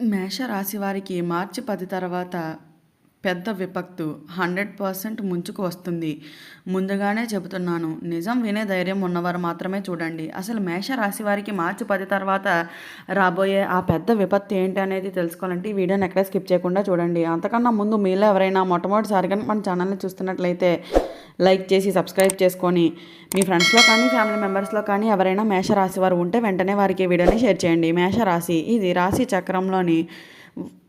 మేషరాశి వారికి మార్చి పది తర్వాత పెద్ద విపత్తు హండ్రెడ్ పర్సెంట్ ముంచుకు వస్తుంది. ముందుగానే చెబుతున్నాను నిజం వినే ధైర్యం ఉన్నవారు మాత్రమే చూడండి. అసలు మేషరాశి వారికి మార్చి పది తర్వాత రాబోయే ఆ పెద్ద విపత్తు ఏంటి అనేది తెలుసుకోవాలంటే ఈ వీడియోని ఎక్కడ స్కిప్ చేయకుండా చూడండి. అంతకన్నా ముందు మీలో ఎవరైనా మొట్టమొదటిసారిగా మన ఛానల్ని చూస్తున్నట్లయితే లైక్ చేసి సబ్స్క్రైబ్ చేసుకొని మీ ఫ్రెండ్స్లో కానీ ఫ్యామిలీ మెంబర్స్లో కానీ ఎవరైనా మేషరాశి వారు ఉంటే వెంటనే వారికి ఈ వీడియోని షేర్ చేయండి. మేషరాశి ఇది రాశి చక్రంలోని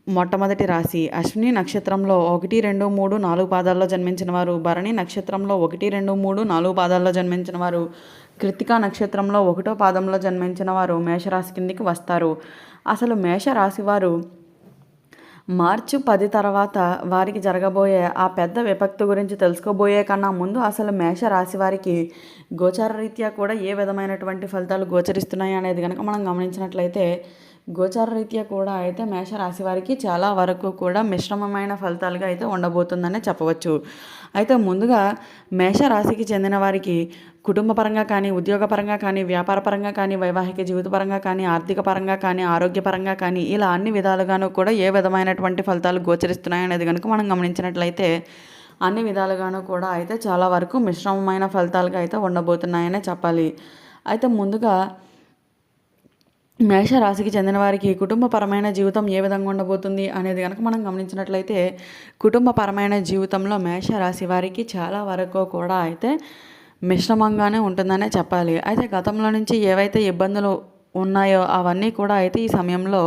మొట్టమొదటి రాశి. అశ్విని నక్షత్రంలో ఒకటి రెండు మూడు నాలుగు పాదాల్లో జన్మించిన వారు. భరణి నక్షత్రంలో ఒకటి రెండు మూడు నాలుగు పాదాల్లో జన్మించిన వారు. కృతికా నక్షత్రంలో ఒకటో పాదంలో జన్మించిన వారు మేషరాశి కిందికి వస్తారు. అసలు మేషరాశి వారు మార్చి పది తర్వాత వారికి జరగబోయే ఆ పెద్ద విపత్తు గురించి తెలుసుకోబోయే కన్నా ముందు అసలు మేష రాశి వారికి గోచార రీత్యా కూడా ఏ విధమైనటువంటి ఫలితాలు గోచరిస్తున్నాయి అనేది కనుక మనం గమనించినట్లయితే గోచార రీత్యా కూడా అయితే మేషరాశి వారికి చాలా వరకు కూడా మిశ్రమమైన ఫలితాలుగా అయితే ఉండబోతుందనే చెప్పవచ్చు. అయితే ముందుగా మేషరాశికి చెందిన వారికి కుటుంబ పరంగా కానీ ఉద్యోగపరంగా కానీ వ్యాపార పరంగా కానీ వైవాహిక జీవితపరంగా కానీ ఆర్థిక పరంగా కానీ ఆరోగ్యపరంగా కానీ ఇలా అన్ని విధాలుగాను కూడా ఏ విధమైనటువంటి ఫలితాలు గోచరిస్తున్నాయి అనేది కనుక మనం గమనించినట్లయితే అన్ని విధాలుగాను కూడా అయితే చాలా వరకు మిశ్రమమైన ఫలితాలుగా అయితే ఉండబోతున్నాయనే చెప్పాలి. అయితే ముందుగా మేషరాశికి చెందిన వారికి కుటుంబపరమైన జీవితం ఏ విధంగా ఉండబోతుంది అనేది కనుక మనం గమనించినట్లయితే కుటుంబపరమైన జీవితంలో మేషరాశి వారికి చాలా వరకు కూడా అయితే మిశ్రమంగానే ఉంటుందనే చెప్పాలి. అయితే గతంలో నుంచి ఏవైతే ఇబ్బందులు ఉన్నాయో అవన్నీ కూడా అయితే ఈ సమయంలో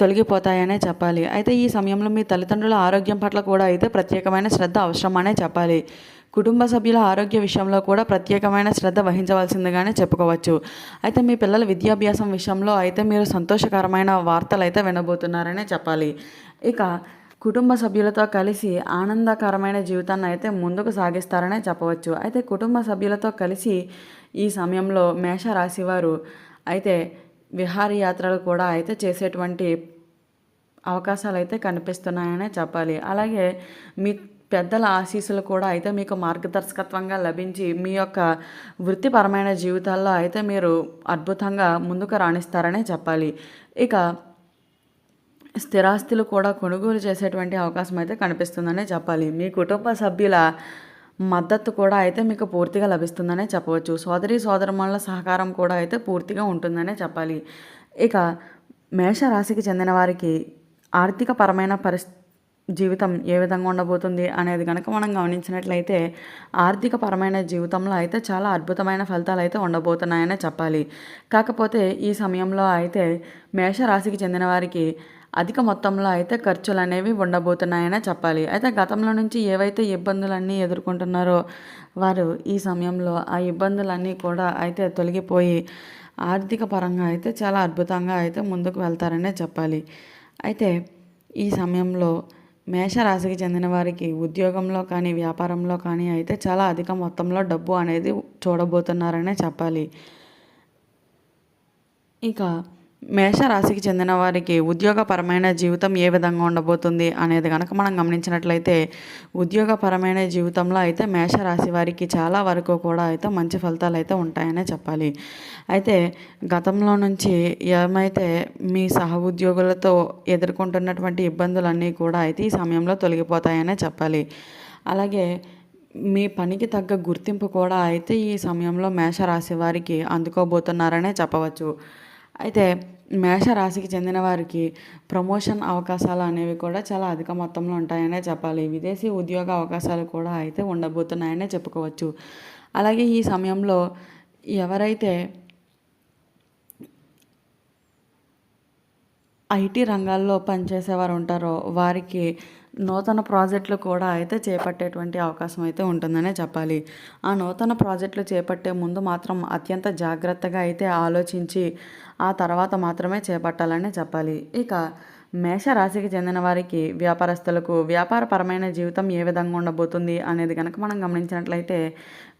తొలగిపోతాయనే చెప్పాలి. అయితే ఈ సమయంలో మీ తల్లిదండ్రుల ఆరోగ్యం పట్ల కూడా అయితే ప్రత్యేకమైన శ్రద్ధ అవసరమనే చెప్పాలి. కుటుంబ సభ్యుల ఆరోగ్య విషయంలో కూడా ప్రత్యేకమైన శ్రద్ధ వహించవలసిందిగానే చెప్పుకోవచ్చు. అయితే మీ పిల్లల విద్యాభ్యాసం విషయంలో అయితే మీరు సంతోషకరమైన వార్తలు అయితే వినబోతున్నారనే చెప్పాలి. ఇక కుటుంబ సభ్యులతో కలిసి ఆనందకరమైన జీవితాన్ని అయితే ముందుకు సాగిస్తారనే చెప్పవచ్చు. అయితే కుటుంబ సభ్యులతో కలిసి ఈ సమయంలో మేషరాశి వారు అయితే విహారయాత్రలు కూడా అయితే చేసేటువంటి అవకాశాలు అయితే కనిపిస్తున్నాయనే చెప్పాలి. అలాగే మీ పెద్దల ఆశీస్సులు కూడా అయితే మీకు మార్గదర్శకత్వంగా లభించి మీ యొక్క వృత్తిపరమైన జీవితాల్లో అయితే మీరు అద్భుతంగా ముందుకు రాణిస్తారనే చెప్పాలి. ఇక స్థిరాస్తులు కూడా కొనుగోలు చేసేటువంటి అవకాశం అయితే కనిపిస్తుందనే చెప్పాలి. మీ కుటుంబ సభ్యుల మద్దతు కూడా అయితే మీకు పూర్తిగా లభిస్తుందనే చెప్పవచ్చు. సోదరి సోదరుమల సహకారం కూడా అయితే పూర్తిగా ఉంటుందనే చెప్పాలి. ఇక మేషరాశికి చెందిన వారికి ఆర్థిక పరమైన పరిస్థితి జీవితం ఏ విధంగా ఉండబోతుంది అనేది కనుక మనం గమనించినట్లయితే ఆర్థిక పరమైన జీవితంలో అయితే చాలా అద్భుతమైన ఫలితాలు అయితే ఉండబోతున్నాయనే చెప్పాలి. కాకపోతే ఈ సమయంలో అయితే మేషరాశికి చెందిన వారికి అధిక మొత్తంలో అయితే ఖర్చులు అనేవి ఉండబోతున్నాయనే చెప్పాలి. అయితే గతంలో నుంచి ఏవైతే ఇబ్బందులన్నీ ఎదుర్కొంటున్నారో వారు ఈ సమయంలో ఆ ఇబ్బందులన్నీ కూడా అయితే తొలగిపోయి ఆర్థిక పరంగా అయితే చాలా అద్భుతంగా అయితే ముందుకు వెళ్తారనే చెప్పాలి. అయితే ఈ సమయంలో మేషరాశికి చెందిన వారికి ఉద్యోగంలో కానీ వ్యాపారంలో కానీ అయితే చాలా అధిక మొత్తంలో డబ్బు అనేది చూడబోతున్నారనే చెప్పాలి. ఇక మేషరాశికి చెందిన వారికి ఉద్యోగపరమైన జీవితం ఏ విధంగా ఉండబోతుంది అనేది కనుక మనం గమనించినట్లయితే ఉద్యోగపరమైన జీవితంలో అయితే మేషరాశి వారికి చాలా వరకు కూడా అయితే మంచి ఫలితాలు అయితే ఉంటాయనే చెప్పాలి. అయితే గతంలో నుంచి ఏమైతే మీ సహ ఉద్యోగులతో ఎదుర్కొంటున్నటువంటి ఇబ్బందులన్నీ కూడా అయితే ఈ సమయంలో తొలగిపోతాయనే చెప్పాలి. అలాగే మీ పనికి తగ్గ గుర్తింపు కూడా అయితే ఈ సమయంలో మేషరాశి వారికి అందుకోబోతున్నారనే చెప్పవచ్చు. అయితే మేషరాశికి చెందిన వారికి ప్రమోషన్ అవకాశాలు అనేవి కూడా చాలా అధిక మొత్తంలో ఉంటాయనే చెప్పాలి. విదేశీ ఉద్యోగ అవకాశాలు కూడా అయితే ఉండబోతున్నాయనే చెప్పుకోవచ్చు. అలాగే ఈ సమయంలో ఎవరైతే ఐటీ రంగాల్లో పనిచేసేవారు ఉంటారో వారికి నూతన ప్రాజెక్టులు కూడా అయితే చేపట్టేటువంటి అవకాశం అయితే ఉంటుందనే చెప్పాలి. ఆ నూతన ప్రాజెక్టులు చేపట్టే ముందు మాత్రం అత్యంత జాగ్రత్తగా అయితే ఆలోచించి ఆ తర్వాత మాత్రమే చేపట్టాలనే చెప్పాలి. ఇక మేషరాశికి చెందిన వారికి వ్యాపారస్తులకు వ్యాపారపరమైన జీవితం ఏ విధంగా ఉండబోతుంది అనేది కనుక మనం గమనించినట్లయితే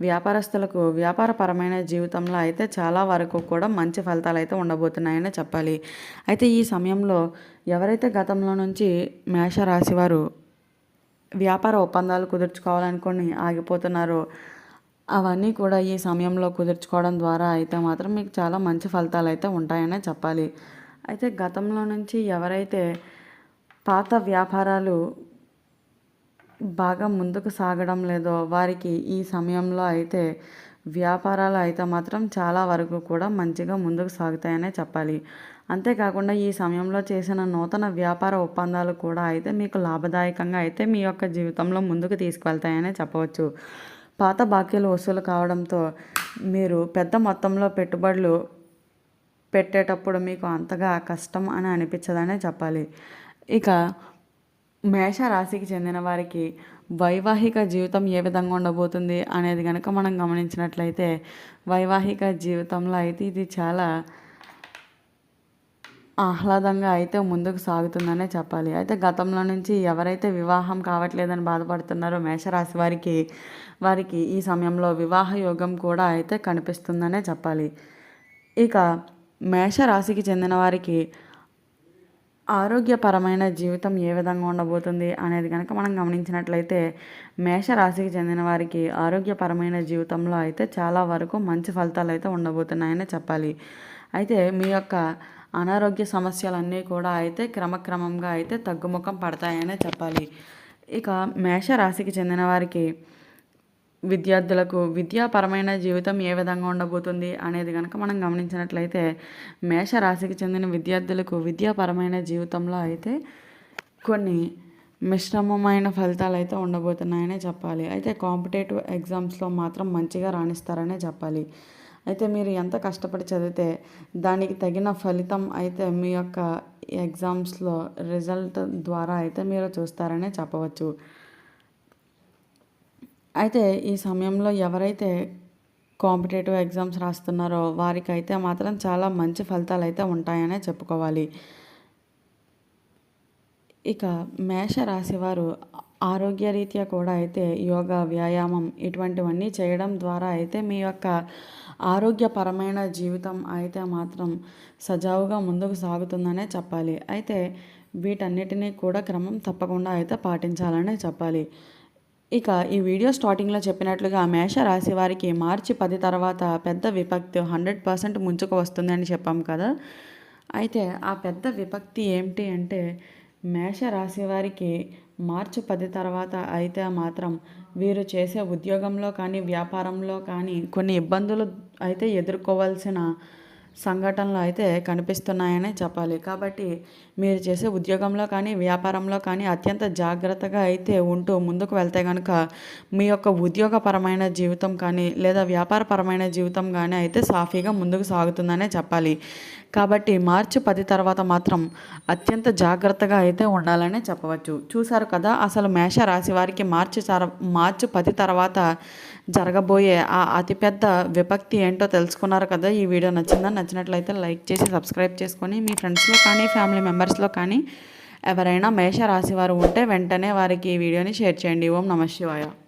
వ్యాపారస్తులకు వ్యాపారపరమైన జీవితంలో అయితే చాలా వరకు కూడా మంచి ఫలితాలు అయితే ఉండబోతున్నాయని చెప్పాలి. అయితే ఈ సమయంలో ఎవరైతే గతంలో నుంచి మేషరాశి వారు వ్యాపార ఒప్పందాలు కుదుర్చుకోవాలనుకొని ఆగిపోతున్నారో అవన్నీ కూడా ఈ సమయంలో కుదుర్చుకోవడం ద్వారా అయితే మాత్రం మీకు చాలా మంచి ఫలితాలు అయితే ఉంటాయనే చెప్పాలి. అయితే గతంలో నుంచి ఎవరైతే పాత వ్యాపారాలు బాగా ముందుకు సాగడం లేదో వారికి ఈ సమయంలో అయితే వ్యాపారాలు అయితే మాత్రం చాలా వరకు కూడా మంచిగా ముందుకు సాగుతాయనే చెప్పాలి. అంతేకాకుండా ఈ సమయంలో చేసిన నూతన వ్యాపార ఒప్పందాలు కూడా అయితే మీకు లాభదాయకంగా అయితే మీ యొక్క జీవితంలో ముందుకు తీసుకువెళ్తాయనే చెప్పవచ్చు. పాత బాకీలు వసూలు కావడంతో మీరు పెద్ద మొత్తంలో పెట్టుబడులు పెట్టేటప్పుడు మీకు అంతగా కష్టం అని అనిపించదనే చెప్పాలి. ఇక మేష రాశికి చెందిన వారికి వైవాహిక జీవితం ఏ విధంగా ఉండబోతుంది అనేది కనుక మనం గమనించినట్లయితే వైవాహిక జీవితంలో అయితే ఇది చాలా ఆహ్లాదంగా అయితే ముందుకు సాగుతుందనే చెప్పాలి. అయితే గతంలో నుంచి ఎవరైతే వివాహం కావట్లేదని బాధపడుతున్నారో మేషరాశి వారికి వారికి ఈ సమయంలో వివాహ యోగం కూడా అయితే కనిపిస్తుందనే చెప్పాలి. ఇక మేషరాశికి చెందిన వారికి ఆరోగ్యపరమైన జీవితం ఏ విధంగా ఉండబోతుంది అనేది కనుక మనం గమనించినట్లయితే మేషరాశికి చెందిన వారికి ఆరోగ్యపరమైన జీవితంలో అయితే చాలా వరకు మంచి ఫలితాలు అయితే ఉండబోతున్నాయని చెప్పాలి. అయితే మీ యొక్క అనారోగ్య సమస్యలన్నీ కూడా అయితే క్రమక్రమంగా అయితే తగ్గుముఖం పడతాయనే చెప్పాలి. ఇక మేషరాశికి చెందిన వారికి విద్యార్థులకు విద్యాపరమైన జీవితం ఏ విధంగా ఉండబోతుంది అనేది కనుక మనం గమనించినట్లయితే మేషరాశికి చెందిన విద్యార్థులకు విద్యాపరమైన జీవితంలో అయితే కొన్ని మిశ్రమమైన ఫలితాలు అయితే ఉండబోతున్నాయనే చెప్పాలి. అయితే కాంపిటేటివ్ ఎగ్జామ్స్లో మాత్రం మంచిగా రాణిస్తారనే చెప్పాలి. అయితే మీరు ఎంత కష్టపడి చదివితే దానికి తగిన ఫలితం అయితే మీ యొక్క ఎగ్జామ్స్లో రిజల్ట్ ద్వారా అయితే మీరు చూస్తారనే చెప్పవచ్చు. అయితే ఈ సమయంలో ఎవరైతే కాంపిటేటివ్ ఎగ్జామ్స్ రాస్తున్నారో వారికైతే మాత్రం చాలా మంచి ఫలితాలు అయితే ఉంటాయనే చెప్పుకోవాలి. ఇక మేష రాశి ఆరోగ్యరీత్యా కూడా అయితే యోగా వ్యాయామం ఇటువంటివన్నీ చేయడం ద్వారా అయితే మీ యొక్క ఆరోగ్యపరమైన జీవితం అయితే మాత్రం సజావుగా ముందుకు సాగుతుందనే చెప్పాలి. అయితే వీటన్నిటినీ కూడా క్రమం తప్పకుండా అయితే పాటించాలనే చెప్పాలి. ఇక ఈ వీడియో స్టార్టింగ్లో చెప్పినట్లుగా మేష రాశి వారికి మార్చి పది తర్వాత పెద్ద విపక్తి హండ్రెడ్ పర్సెంట్ ముంచుకు వస్తుందని చెప్పాం కదా. అయితే ఆ పెద్ద విపక్తి ఏమిటి అంటే మేష రాశి వారికి మార్చి పది తర్వాత అయితే మాత్రం వీరు చేసే ఉద్యోగంలో కానీ వ్యాపారంలో కానీ కొన్ని ఇబ్బందులు అయితే ఎదుర్కోవాల్సిన సంఘటనలు అయితే కనిపిస్తున్నాయనే చెప్పాలి. కాబట్టి మీరు చేసే ఉద్యోగంలో కానీ వ్యాపారంలో కానీ అత్యంత జాగ్రత్తగా అయితే ఉంటూ ముందుకు వెళ్తే కనుక మీ యొక్క ఉద్యోగపరమైన జీవితం కానీ లేదా వ్యాపారపరమైన జీవితం కానీ అయితే సాఫీగా ముందుకు సాగుతుందనే చెప్పాలి. కాబట్టి మార్చి పది తర్వాత మాత్రం అత్యంత జాగ్రత్తగా అయితే ఉండాలనే చెప్పవచ్చు. చూశారు కదా అసలు మేష రాశి వారికి మార్చి మార్చి పది తర్వాత జరగబోయే ఆ అతిపెద్ద విపక్తి ఏంటో తెలుసుకున్నారు కదా ఈ వీడియో నచ్చిందని నచ్చినట్లయితే లైక్ చేసి సబ్స్క్రైబ్ చేసుకొని మీ ఫ్రెండ్స్లో కానీ ఫ్యామిలీ మెంబర్స్లో కానీ ఎవరైనా మేష రాశి వారు ఉంటే వెంటనే వారికి ఈ వీడియోని షేర్ చేయండి. ఓం నమ శివాయ